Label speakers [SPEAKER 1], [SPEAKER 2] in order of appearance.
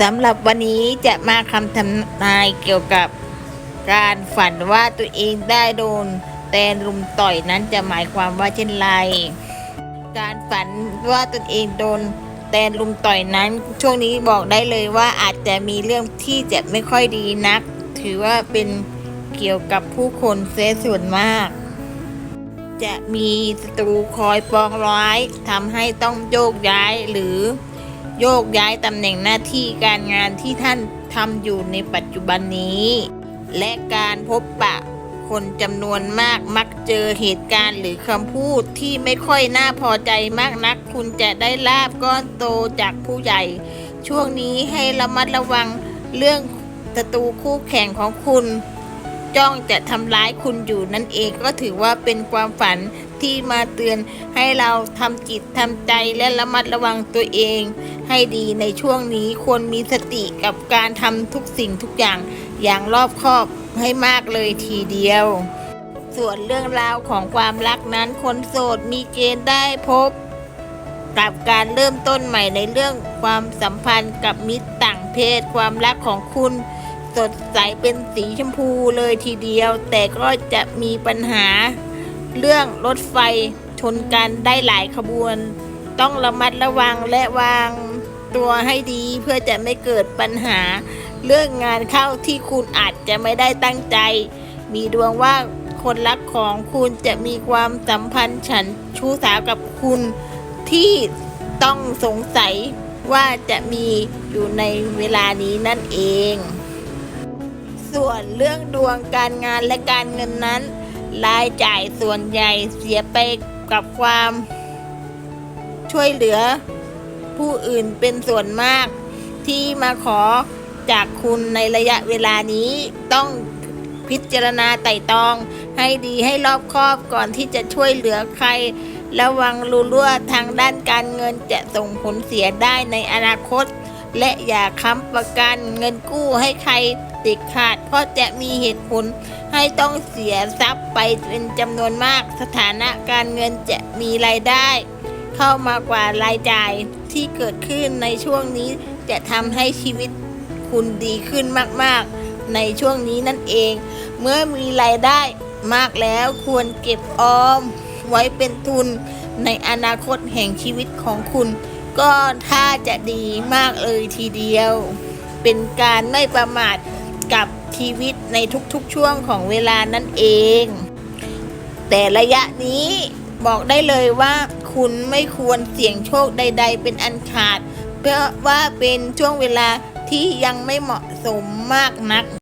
[SPEAKER 1] สำหรับวันนี้จะมาคำทำนายเกี่ยวกับการฝันว่าตัวเองได้โดนแตนรุมต่อยนั้นจะหมายความว่าเช่นไร การฝันว่าตนเองโดนแตนรุมต่อยนั้น ช่วงนี้บอกได้เลยว่าอาจจะมีเรื่องที่จะไม่ค่อยดีนัก ถือว่าเป็นเกี่ยวกับผู้คนเสียส่วนมาก จะมีศัตรูคอยปองร้ายทำให้ต้องโยกย้ายหรือ โยกย้ายตำแหน่งหน้าที่การงานที่ท่านทำอยู่ในปัจจุบันนี้ และการพบปะคนจำนวนมากมักเจอเหตุการณ์หรือคำพูดที่ไม่ค่อยน่าพอใจมากนัก คุณจะได้ลาบก้อนโตจากผู้ใหญ่ ช่วงนี้ให้ระมัดระวังเรื่องศัตรูคู่แข่งของคุณ จ้องจะทำร้ายคุณอยู่นั่นเองก็ถือว่าเป็นความฝันที่มาเตือนให้เราทำจิตทำใจและระมัดระวังตัวเอง ให้ดีในช่วงนี้ควรมีสติกับการทำทุกสิ่งทุกอย่างอย่างรอบคอบให้มากเลยทีเดียว ส่วนเรื่องราวของความรักนั้นคนโสดมีเกณฑ์ได้พบ กับการเริ่มต้นใหม่ในเรื่องความสัมพันธ์กับมิตรต่างเพศความรักของคุณสดใสเป็นสีชมพูเลยทีเดียว แต่ก็จะมีปัญหา เรื่องรถไฟชนกันได้หลายขบวน ต้องระมัดระวังและวาง ตัวให้ดีเพื่อจะไม่เกิดปัญหา เรื่องงานเข้าที่คุณอาจจะไม่ได้ตั้งใจ มีดวงว่าคนรักของคุณจะมีความสัมพันธ์ฉันชู้สาวกับคุณที่ต้องสงสัยว่าจะมีอยู่ในเวลานี้นั่นเอง ส่วนเรื่องดวงการงานและการเงินนั้น รายจ่ายส่วนใหญ่เสียไปกับความช่วยเหลือ ผู้อื่นเป็นส่วนมาก ที่มาขอจากคุณในระยะเวลานี้ต้องพิจารณาไต่ตอง ให้ดีให้รอบคอบก่อนที่จะช่วยเหลือใคร ระวังรูรั่วทางด้านการเงินจะส่งผลเสียได้ในอนาคต และอย่าค้ำประกันเงินกู้ให้ใครติดขาด เพราะจะมีเหตุผลให้ต้องเสียทรัพย์ไปเป็นจำนวนมาก สถานะการเงินจะมีรายได้ เข้ามากว่ารายจ่าย ที่เกิดขึ้นในช่วงนี้จะทำให้ชีวิตคุณดีขึ้นมากๆ ในช่วงนี้นั่นเอง เมื่อมีรายได้มากแล้วควรเก็บออม ไว้เป็นทุนในอนาคตแห่งชีวิตของคุณ ก็ถ้าจะดีมากเลยทีเดียว เป็นการไม่ประมาทกับชีวิตในทุกๆช่วงของเวลานั่นเอง แต่ระยะนี้บอกได้เลยว่า คุณไม่ควรเสี่ยงโชคใด ๆ เป็นอันขาด เพราะว่าเป็นช่วงเวลาที่ยังไม่เหมาะสมมากนัก